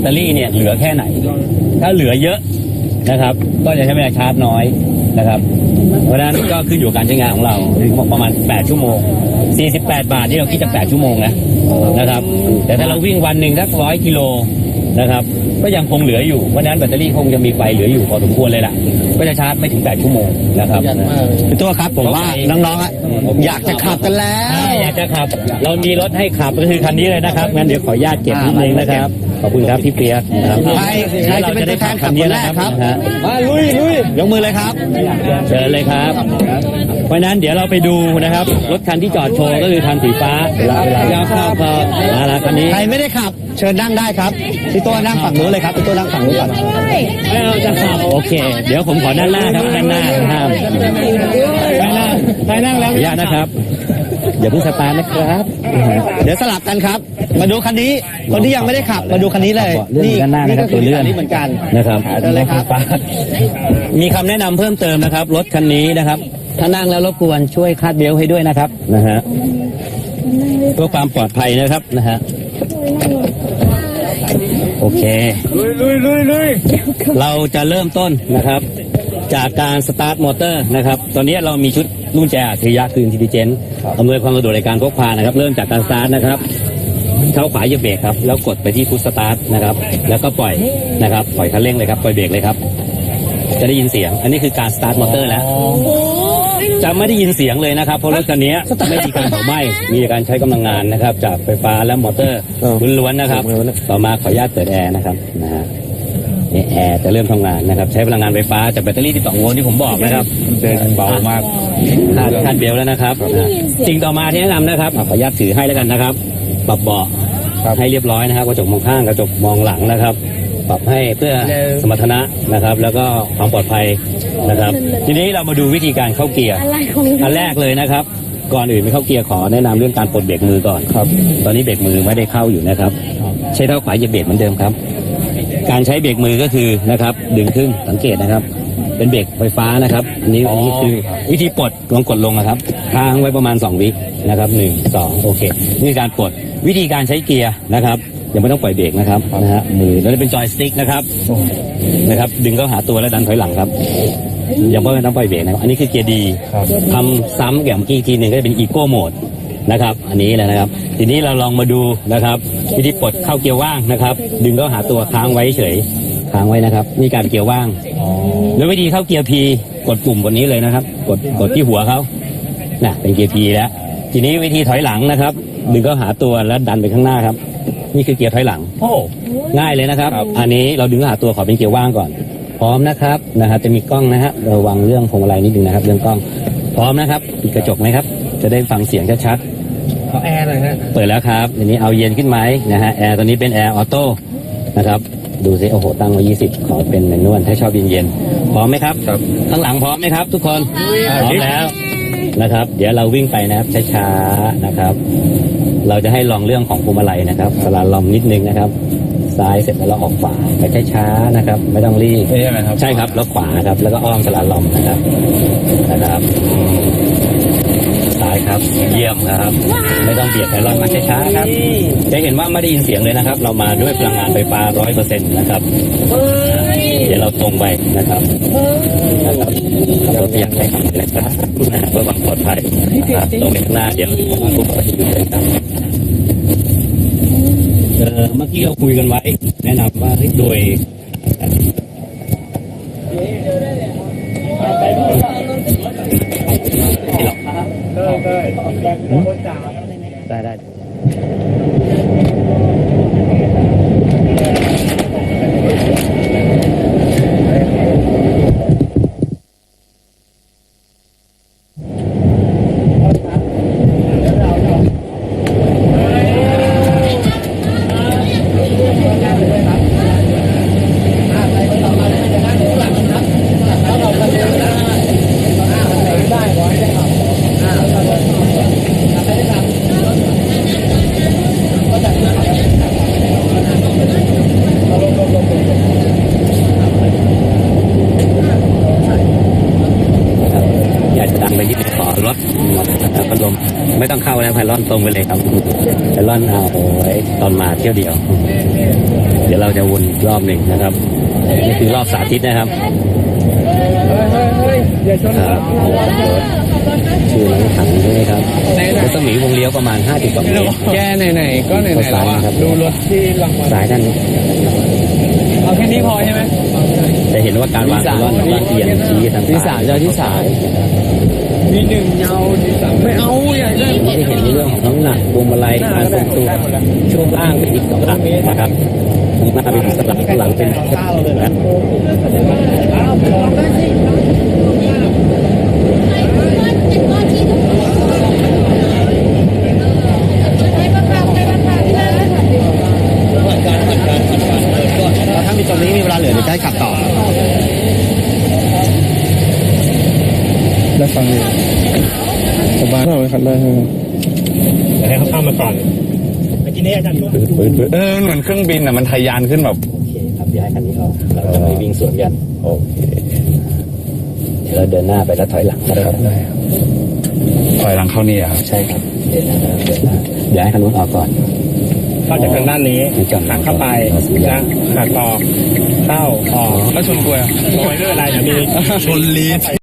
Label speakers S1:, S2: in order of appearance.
S1: ตเตอรี่เนี่ยเหลือแค่ไหน ถ้าเหลือเยอะนะครับ ก็จะใช้เวลาชาร์จน้อยนะครับ เพราะฉะนั้นก็ขึ้นอยู่กับการใช้งานของเราประมาณ 8 ชั่วโมง 48 บาทนี่เราคิดจาก8ชั่วโมงนะนะครับ แต่ถ้าเราวิ่งวันหนึ่งสักร้อยกิโลนะครับ ก็ยังคงเหลืออยู่ เพราะฉะนั้นแบตเตอรี่คงจะมีไฟเหลืออยู่พอสมควรเลยล่ะ ก็จะชาร์จไม่ถึง 8 ชั่วโมงนะครับ
S2: พี่ตัวครับผมว่าน้องๆอะอยากจะขับกันแล้
S1: ใช่อยากจะขับ เรามีรถให้ขับก็คือคันนี้เลยนะครับ งั้นเดี๋ยวขออนุญาตเก็บนิดนึงนะครับ ขอบคุณครับพี่เปียกนะครับ
S2: ใครใครจะเป็นตัวแทนขับคนแรกครับ
S1: นะฮะ
S2: มาลุยลุยยกมือเลยครับ
S1: เชิญเลยครับ เพราะฉะนั้นเดี๋ยวเราไปดูนะครับ รถคันที่จอดโชว์ก็คือคันสีฟ้าเวลาเข้าพอมาแล้วคันนี้
S2: ใครไม่ได้ขับ เชิญนั่งได้ครับพี่ตัวนั่งฝั่งนู้นเลยครับพี่ตัวนั่งฝั่งนู้นก่อน
S1: ไม่เราจะขับโอเค เดี๋ยวผมขอด้านหน้าครับด้านหน้าห้ามไปนั่งไปนั่งแล้วขออนุญาตนะครับ อย่าเพิ่งสตาร์ทนะครับ
S2: เดี๋ยวสลับกันครับ มาดูคันนี้คนที่ยังไม่ได้ขับ มาดูคันนี้เลย
S1: เลื่อนด้านหน้านะครับ
S2: ก็คื
S1: ตัวเลื่อน
S2: คันี้เหมือนกัน
S1: นะครับ
S2: เดินเลยครับ
S1: มีคำแนะนำเพิ่มเติมนะครับ รถคันนี้นะครับ ถ้านั่งแล้วรบกวนช่วยคาดเบลต์ให้ด้วยนะครับนะฮะเพื่อความปลอดภัยนะครับนะฮะโอเคเราจะเริ่มต้นนะครับ จากการสตาร์ทมอเตอร์นะครับ ตอนนี้เรามีชุด รุ่นแจอัจฉริยะคือ intelligent อำนวยความสะดวกในการพกพานะครับ เริ่มจากการสตาร์ทนะครับเท้าขวาเหยียบเบรกครับ แล้วกดไปที่พุชสตาร์ทนะครับ แล้วก็ปล่อยนะครับ ปล่อยคันเร่งเลยครับ ปล่อยเบรกเลยครับ จะได้ยินเสียง อันนี้คือการสตาร์ทมอเตอร์แล้ว จะไม่ได้ยินเสียงเลยนะครับ เพราะรถคันนี้ไม่มีการเผาไหม้ มีการใช้กำลังงานนะครับ จากไฟฟ้าและมอเตอร์
S2: เออ
S1: ล้วนๆนะครับ ต่อมาขออนุญาตเปิดแอร์นะครับนะฮะ นี่แอร์จะเริ่มทำงานนะครับ ใช้พลังงานไฟฟ้าจากแบตเตอรี่12โวลต์ที่ผมบอกนะครับ
S2: เดินเบามาก
S1: คาดคาดเบลต์แล้วนะครับนะสิ่งต่อมาที่แนะนำนะครับอะขออนุญาตถือให้แล้วกันนะครับ ปรับเบาะให้เรียบร้อยนะครับกระจกมองข้างกระจกมองหลังนะครับ ปรับให้เพื่อสมรรถนะนะครับ แล้วก็ความปลอดภัยนะครับ ทีนี้เรามาดูวิธีการเข้าเกียร์
S3: อะไรของ
S1: อันแรกเลยนะครับ ก่อนอื่นไม่เข้าเกียร์ขอแนะนำเรื่องการปลดเบรกมือก่อนครับ ตอนนี้เบรกมือไม่ได้เข้าอยู่นะครับ ใช้เท้าขวาเหยียบเบรกเหมือนเดิมครับ การใช้เบรกมือก็คือนะครับ ดึงขึ้นสังเกตนะครับ เป็นเบรกไฟฟ้านะครับอันนี้อันนี้คือวิธีปลดลองกดลงนะครับค้างไว้ประมาณ 2 วินะครับหนึ่งสองโอเคนี่การปลดวิธีการใช้เกียร์นะครับยังไม่ต้องปล่อยเบรกนะครับนะฮะมือแล้วจะเป็นจอยสติ๊กนะครับนะครับ ดึงเข้าหาตัวแล้วดันถอยหลังครับยังไม่ต้องปล่อยเบรกนะครับอันนี้คือเกียร์ดีทำซ้ำอย่างเมื่อกี้อีกทีหนึ่งก็จะเป็นอีโก้โหมด นะครับ อันนี้แหละนะครับ ทีนี้เราลองมาดูนะครับ วิธีปลดเข้าเกียร์ว่างนะครับ ดึงเข้าหาตัวค้างไว้เฉยค้างไว้นะครับนี่การเกียร์ว่างแล้ววิธีเข้าเกียร์พีกดปุ่มบนนี้เลยนะครับ กดกดที่หัวเขาน่ะเป็นเกียร์พีแล้ว ทีนี้วิธีถอยหลังนะครับ ดึงเข้าหาตัวแล้วดันไปข้างหน้าครับ นี่คือเกียร์ถอยหลัง
S2: โอ้
S1: ง่ายเลยนะครับ อันนี้เราดึงหาตัวขอเป็นเกียร์ว่างก่อน พร้อมนะครับนะฮะจะมีกล้องนะฮะระวังเรื่องพวงมาลัยนิดนึงนะครับ เรื่องกล้องพร้อมนะครับปิดกระจกไหมครับ จะได้ฟังเสียงชัด
S2: ขอแอร์หน่อยฮะ
S1: ๆเปิดแล้วครับอันนี้เอาเย็นขึ้นไหมนะฮะแอร์ตัวนี้เป็นแอร์ออโต้นะครับดูสิโอ้โหตั้งไว้20 ขอเป็นแมนนวลถ้าชอบเย็นๆพร้อมไหมครับ
S2: ครับ
S1: ข้างหลังพร้อมไหมครับ ทุกคนพร้อมแล้วนะครับ เดี๋ยวเราวิ่งไปนะครับช้าๆนะครับ เราจะให้ลองเรื่องของพวงมาลัยนะครับสลาลอมนิดนึงนะครับ ซ้ายเสร็จแล้วเราออกขวาไปช้าๆนะครับ ไม่ต้องรีบ
S2: ใช่ไหมครับ
S1: ใช่ครับแล้วขวาครับแล้วก็อ้อมสลาลอมนะครับนะครับซ้ายครับ เยี่ยมครับ ไม่ต้องเบียดไพลอนมาช้าๆครับ จะเห็นว่าไม่ได้ยินเสียงเลยนะครับ เรามาด้วยพลังงานไฟฟ้าร้อยเปอร์เซ็นต์นะครับเดี๋ยวเราตรงไปนะครับนะครับขับรถอย่างไรครับนะครับเพื่อความปลอดภัยนะครับตรงไปข้างหน้าเดี๋ยวทุกคนจะอยู่เลยครับเมื่อกี้เราคุยกันไว้ แนะนำว่าเฮ้โดย ได้ได้ อยากจะดังไปที่ขอรถนะครับพัดลมไม่ต้องเข้าแล้วไพลอนตร งไปเลยครับไพลอนเอาไว้ตอนมาเที่ยวเดียว เดี๋ยวเราจะวนอีกรอบหนึ่งนะครับนี่คือรอบสาธิตนะครับครับชื่อน้องถังใช่ไหมครับรัศมีวงเลี้ยวประมาณ52เมตร
S3: แกไหนๆก็ไหนๆแล้วอะดูรถที่รางวัล
S1: สายด้านนี้
S3: เอาแค่นี้พอใช่ไหม
S1: จะเห็นว่าการวางตัวรอดของบ้านเอียงชี้ทาง
S2: ที่สามเจ้าที่สาม
S3: มีหนึ่งเงาที่สามไม่เอา น้ำ
S1: หนักวงมาลัยการทรงตัวช่วงล่างเป็นอีกสองหลังนะครับข้างหน้าเป็นอีกสลักข้างหลังเป็นนะ
S2: แล้วถ้ามีตรงนี้มีเวลาเหลือเดี๋ยวจะให้ขับต่อ
S3: ได้ฟังอยู่สบายเข้าไปคันได้ ใช่ไหม
S4: ให้เขาเข้ามาก่อนเมื่อกี้นี้อาจารย์
S1: ปืนปืนปืน
S3: เออเหมือนเครื่องบินอะมันทะยานขึ้นแบบ
S1: โอเคครับย้ายคันนี้ออกเราจะไม่วิ่งสวนกันโอเคเดี๋ยวเราเดินหน้าไปแล้วถอยหลังนะครับ
S3: ถอยหลังเข้านี่อะครับ
S1: ใช่ครับเดินหน้าแล้วเดินหน้าย้ายคันนู้นออกก่อน
S4: เข้าจากทางด้านนี้
S1: มีจอด
S4: หักเข้าไปนะหักออกเข้าออก
S3: ก็ชนกล้วย
S4: โดยด้วยอะไรนะมี
S3: ชนลีด